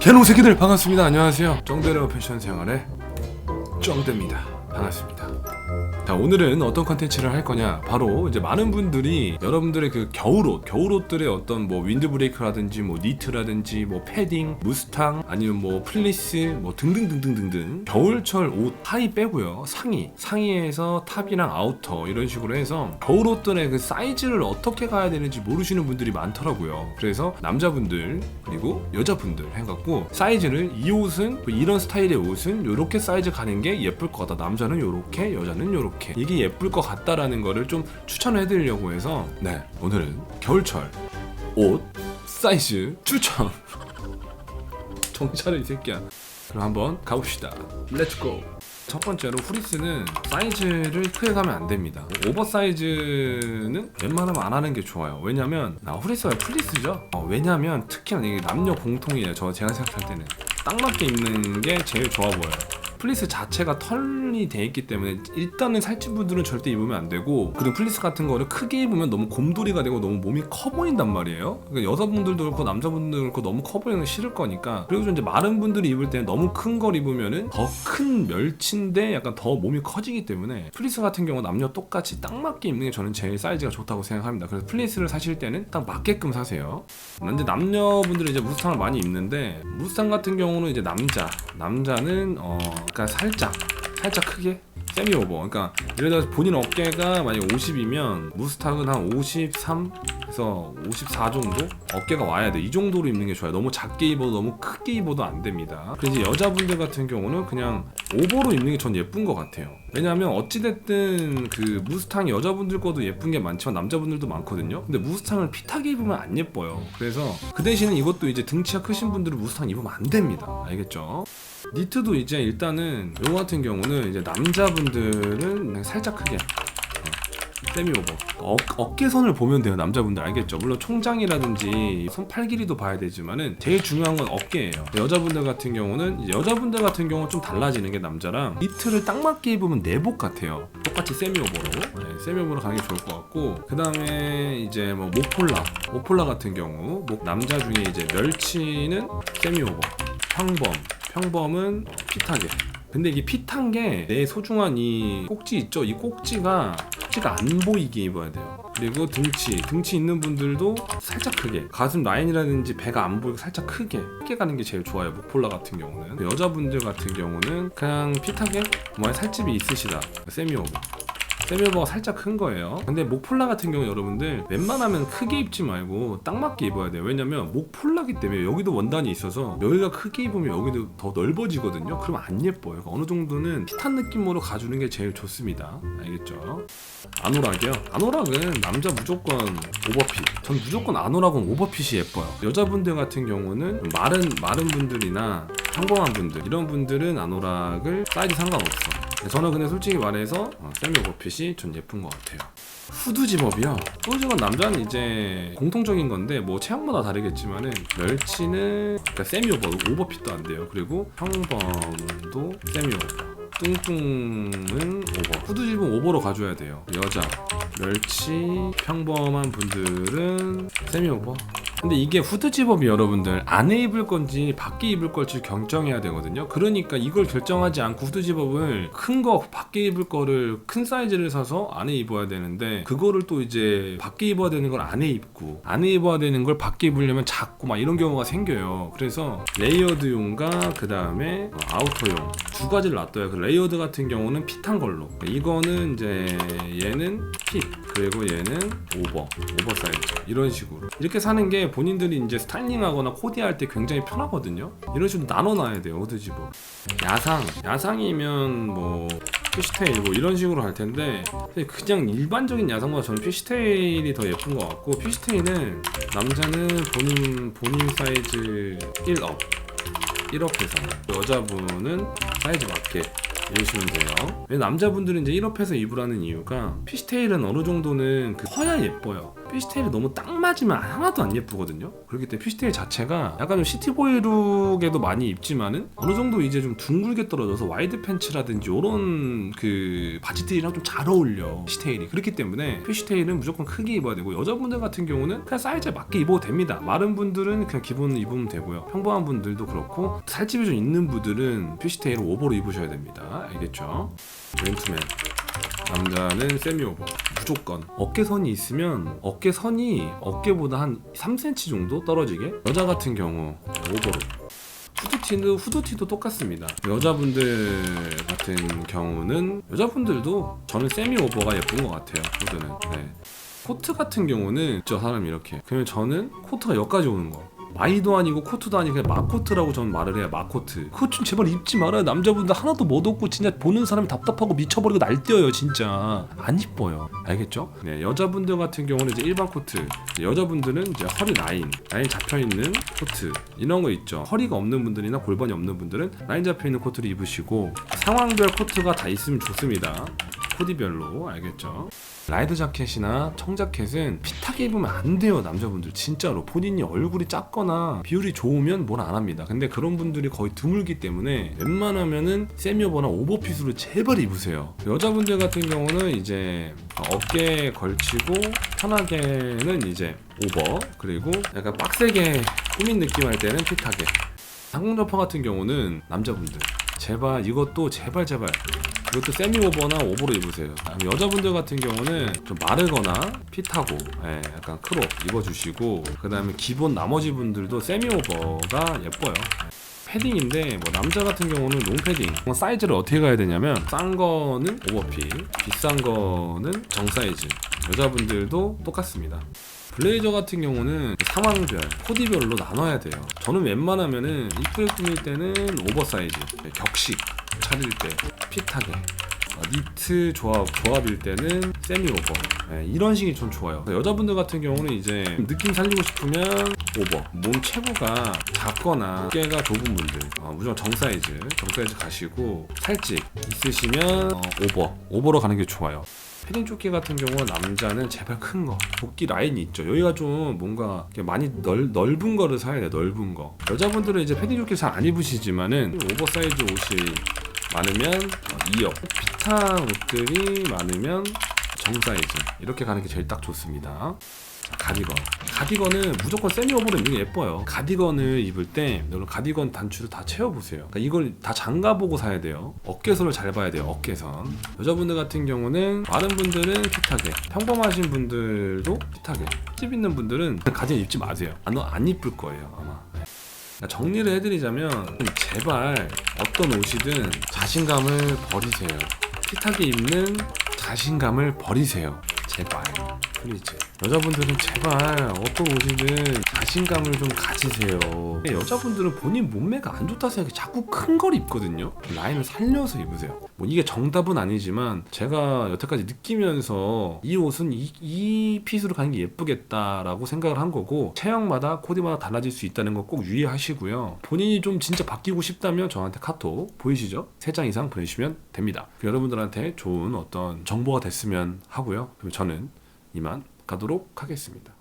개노새끼들 반갑습니다. 안녕하세요. 정대려 패션 생활의 정대입니다. 반갑습니다. 자 오늘은 어떤 컨텐츠를 할 거냐? 바로 이제 많은 분들이 여러분들의 그 겨울옷 겨울옷들의 어떤 뭐 윈드브레이크라든지 뭐 니트라든지 뭐 패딩 무스탕 아니면 뭐 플리스 뭐 등등등등등등 겨울철 옷 하의 빼고요. 상의 상의에서 탑이랑 아우터 이런 식으로 해서 겨울옷들의 그 사이즈를 어떻게 가야 되는지 모르시는 분들이 많더라고요. 그래서 남자분들 그리고 여자분들 해갖고 사이즈를 이 옷은 뭐 이런 스타일의 옷은 요렇게 사이즈 가는 게 예쁠 거다. 남자는 요렇게 여자는 요렇게 이게. 예쁠 것 같다라는 거를 좀 추천을 해드리려고 해서 네. 오늘은 겨울철 옷 사이즈 추천. 정찰을 이 새끼야. 그럼 한번 가봅시다. 렛츠고 첫 번째로 후리스는 사이즈를 크게 가면 안 됩니다. 오버 사이즈는 웬만하면 안 하는 게 좋아요. 왜냐면 아, 후리스가 플리스죠? 어, 왜냐면 특히나 이게 남녀 공통이에요. 저 제가 생각할 때는. 딱 맞게 입는 게 제일 좋아 보여요 플리스 자체가 털이 돼 있기 때문에 일단은 살찐 분들은 절대 입으면 안 되고 그리고 플리스 같은 거를 크게 입으면 너무 곰돌이가 되고 너무 몸이 커 보인단 말이에요. 그러니까 여자분들도 그렇고 남자분들도 그렇고 너무 커 보이는 게 싫을 거니까 그리고 좀 이제 마른 분들이 입을 때는 너무 큰 걸 입으면은 더 큰 멸치인데 약간 더 몸이 커지기 때문에 플리스 같은 경우 남녀 똑같이 딱 맞게 입는 게 저는 제일 사이즈가 좋다고 생각합니다. 그래서 플리스를 사실 때는 딱 맞게끔 사세요. 근데 남녀분들이 이제 무스탕을 많이 입는데 무스탕 같은 경우는 이제 남자 남자는 어 그러니까 살짝 살짝 크게? 세미 오버. 그러니까 예를 들어서 본인 어깨가 만약 50이면 무스탕은 한 53에서 54 정도 어깨가 와야 돼. 이 정도로 입는 게 좋아요. 너무 작게 입어도 너무 크게 입어도 안 됩니다. 그래서 여자분들 같은 경우는 그냥 오버로 입는 게 전 예쁜 것 같아요. 왜냐하면 어찌됐든 그 무스탕 여자분들 거도 예쁜 게 많지만 남자분들도 많거든요. 근데 무스탕을 핏하게 입으면 안 예뻐요. 그래서 그 대신에 이것도 이제 등치가 크신 분들은 무스탕 입으면 안 됩니다. 알겠죠 니트도 이제 일단은 요거 같은 경우는 이제 남자분들은 살짝 크게. 어, 세미 오버. 어, 어깨선을 보면 돼요 남자분들. 알겠죠? 물론 총장이라든지 손팔 길이도 봐야 되지만은 제일 중요한 건 어깨예요. 여자분들 같은 경우는 여자분들 같은 경우 좀 달라지는 게 남자랑 니트를 딱 맞게 입으면 내복 같아요. 똑같이 세미 오버로. 네, 세미 오버로 가는 게 좋을 것 같고. 그 다음에 이제 뭐 모폴라. 모폴라 같은 경우 뭐 남자 중에 이제 멸치는 세미 오버. 평범 평범은 핏하게. 근데 이게 핏한 게 내 소중한 이 꼭지 있죠? 이 꼭지가 꼭지가 안 보이게 입어야 돼요. 그리고 등치. 등치 있는 분들도 살짝 크게. 가슴 라인이라든지 배가 안 보이고 살짝 크게. 크게 가는 게 제일 좋아요. 목폴라 같은 경우는. 여자분들 같은 경우는 그냥 핏하게? 뭐 살집이 있으시다. 세미오버 세미오버가 살짝 큰 거예요. 근데 목폴라 같은 경우 여러분들 웬만하면 크게 입지 말고 딱 맞게 입어야 돼요. 왜냐면 목폴라기 때문에 여기도 원단이 있어서 여기가 크게 입으면 여기도 더 넓어지거든요. 그러면 안 예뻐요. 그러니까 어느 정도는 핏한 느낌으로 가주는 게 제일 좋습니다. 알겠죠? 아노락이요? 아노락은 남자 무조건 오버핏. 전 무조건 아노락은 오버핏이 예뻐요. 여자분들 같은 경우는 마른 마른 분들이나 평범한 분들 이런 분들은 아노락을 사이즈 상관없어. 저는 근데 솔직히 말해서 어, 세미 오버핏이 전 예쁜 것 같아요. 후드 집업이요. 후드 집업 남자는 이제 공통적인 건데 뭐 체형마다 다르겠지만은 멸치는 그러니까 세미 오버 오버핏도 안 돼요. 그리고 평범도 세미 오버. 뚱뚱은 오버. 후드 집은 오버로 가줘야 돼요. 여자 멸치 평범한 분들은 세미 오버. 근데 이게 후드 집업이 여러분들 안에 입을 건지 밖에 입을 걸지 결정해야 되거든요. 그러니까 이걸 결정하지 않고 후드 집업을 큰 거 밖에 입을 거를 큰 사이즈를 사서 안에 입어야 되는데 그거를 또 이제 밖에 입어야 되는 걸 안에 입고 안에 입어야 되는 걸 밖에 입으려면 작고 막 이런 경우가 생겨요. 그래서 레이어드용과 그 다음에 아우터용 두 가지를 놔둬요. 그 레이어드 같은 경우는 핏한 걸로 이거는 이제 얘는 핏 그리고 얘는 오버 오버 사이즈. 이런 식으로. 이렇게 사는 게 본인들이 이제 스타일링하거나 코디할 때 굉장히 편하거든요. 이런 식으로 나눠놔야 돼요 후드 집업. 야상. 야상이면 뭐 피시테일 뭐 이런 식으로 할 텐데 그냥 일반적인 야상보다 저는 피시테일이 더 예쁜 것 같고 피시테일은 남자는 본인 본인 사이즈 1업. 1업 해서. 여자분은 사이즈 맞게 입으시면 돼요. 왜 남자분들은 이제 1업해서 입으라는 이유가 피시테일은 어느 정도는 그 커야 예뻐요. 피쉬테일이 너무 딱 맞으면 하나도 안 예쁘거든요. 그렇기 때문에 피쉬테일 자체가 약간 좀 시티보이 룩에도 많이 입지만은 어느 정도 이제 좀 둥글게 떨어져서 와이드 팬츠라든지 이런 그 바지들이랑 좀 잘 어울려 피쉬테일이 그렇기 때문에 피쉬테일은 무조건 크게 입어야 되고 여자분들 같은 경우는 그냥 사이즈에 맞게 입어도 됩니다. 마른 분들은 그냥 기본 입으면 되고요. 평범한 분들도 그렇고 살집이 좀 있는 분들은 피쉬테일을 오버로 입으셔야 됩니다. 알겠죠? 맨투맨 남자는 세미오버 무조건. 어깨선이 있으면 어깨선이 어깨보다 한 3cm 정도 떨어지게? 여자 같은 경우 오버로. 후드티는 후드티도 똑같습니다. 여자분들 같은 경우는 여자분들도 저는 세미 오버가 예쁜 것 같아요 후드는. 네. 코트 같은 경우는 저 사람이 이렇게. 그러면 저는 코트가 여기까지 오는 거 마이도 아니고 코트도 아니고 그냥 마코트라고 저는 말을 해요 마코트. 그거 좀 제발 입지 말아요. 남자분들 하나도 못 얻고 진짜 보는 사람이 답답하고 미쳐버리고 날뛰어요 진짜. 안 이뻐요. 알겠죠? 네 여자분들 같은 경우는 이제 일반 코트. 여자분들은 이제 허리 라인 라인 잡혀있는 코트. 이런 거 있죠. 허리가 없는 분들이나 골반이 없는 분들은 라인 잡혀있는 코트를 입으시고 상황별 코트가 다 있으면 좋습니다. 코디별로. 알겠죠? 라이드 자켓이나 청자켓은 핏하게 입으면 안 돼요 남자분들. 진짜로. 본인이 얼굴이 작거나 비율이 좋으면 뭘 안 합니다. 근데 그런 분들이 거의 드물기 때문에 웬만하면은 세미오버나 오버핏으로 제발 입으세요. 여자분들 같은 경우는 이제 어깨에 걸치고 편하게는 이제 오버 그리고 약간 빡세게 꾸민 느낌 할 때는 핏하게 항공접화 같은 경우는 남자분들 제발 이것도 제발 제발 이것도 세미 오버나 오버로 입으세요. 여자분들 같은 경우는 좀 마르거나 핏하고 예, 약간 크롭 입어주시고 그 다음에 기본 나머지 분들도 세미 오버가 예뻐요. 패딩인데 뭐 남자 같은 경우는 롱패딩 사이즈를 어떻게 가야 되냐면 싼 거는 오버핏 비싼 거는 정사이즈 여자분들도 똑같습니다 블레이저 같은 경우는 상황별 코디별로 나눠야 돼요. 저는 웬만하면은 이쁘게 꾸밀 때는 오버사이즈 격식 차릴 때 핏하게. 어, 니트 조합 조합일 때는 세미 오버. 네, 이런 식이 좀 좋아요. 여자분들 같은 경우는 이제 느낌 살리고 싶으면 오버. 몸 체구가 작거나 어깨가 좁은 분들 어, 무조건 정사이즈 정사이즈 가시고 살집 있으시면 어, 오버. 오버로 가는 게 좋아요 패딩 조끼 같은 경우는 남자는 제발 큰 거. 조끼 라인이 있죠. 여기가 좀 뭔가 많이 넓, 넓은 거를 사야 돼. 넓은 거. 여자분들은 이제 패딩 조끼 잘 안 입으시지만은 오버사이즈 옷이 많으면 어, 2억. 핏한 옷들이 많으면 정사이즈. 이렇게 가는 게 제일 딱 좋습니다. 자, 가디건. 가디건은 무조건 세미오버로 입는 게 예뻐요. 가디건을 입을 때 여러분 가디건 단추를 다 채워보세요. 그러니까 이걸 다 장가보고 사야 돼요. 어깨선을 잘 봐야 돼요. 어깨선. 여자분들 같은 경우는 많은 분들은 핏하게, 평범하신 분들도 핏하게. 집 있는 분들은 가디건 입지 마세요. 안, 안 이쁠 거예요 아마. 그러니까 정리를 해드리자면 제발 어떤 옷이든 자신감을 버리세요. 핏하게 입는 자신감을 버리세요. 제발. 플리즈. 여자분들은 제발 어떤 옷이든 자신감을 좀 가지세요. 여자분들은 본인 몸매가 안 좋다 생각해 자꾸 큰 걸 입거든요. 라인을 살려서 입으세요. 뭐 이게 정답은 아니지만 제가 여태까지 느끼면서 이 옷은 이, 이 핏으로 가는 게 예쁘겠다라고 생각을 한 거고 체형마다 코디마다 달라질 수 있다는 거 꼭 유의하시고요. 본인이 좀 진짜 바뀌고 싶다면 저한테 카톡 보이시죠? 3장 이상 보내주시면 됩니다. 여러분들한테 좋은 어떤 정보가 됐으면 하고요. 그럼 저는 이만 가도록 하겠습니다.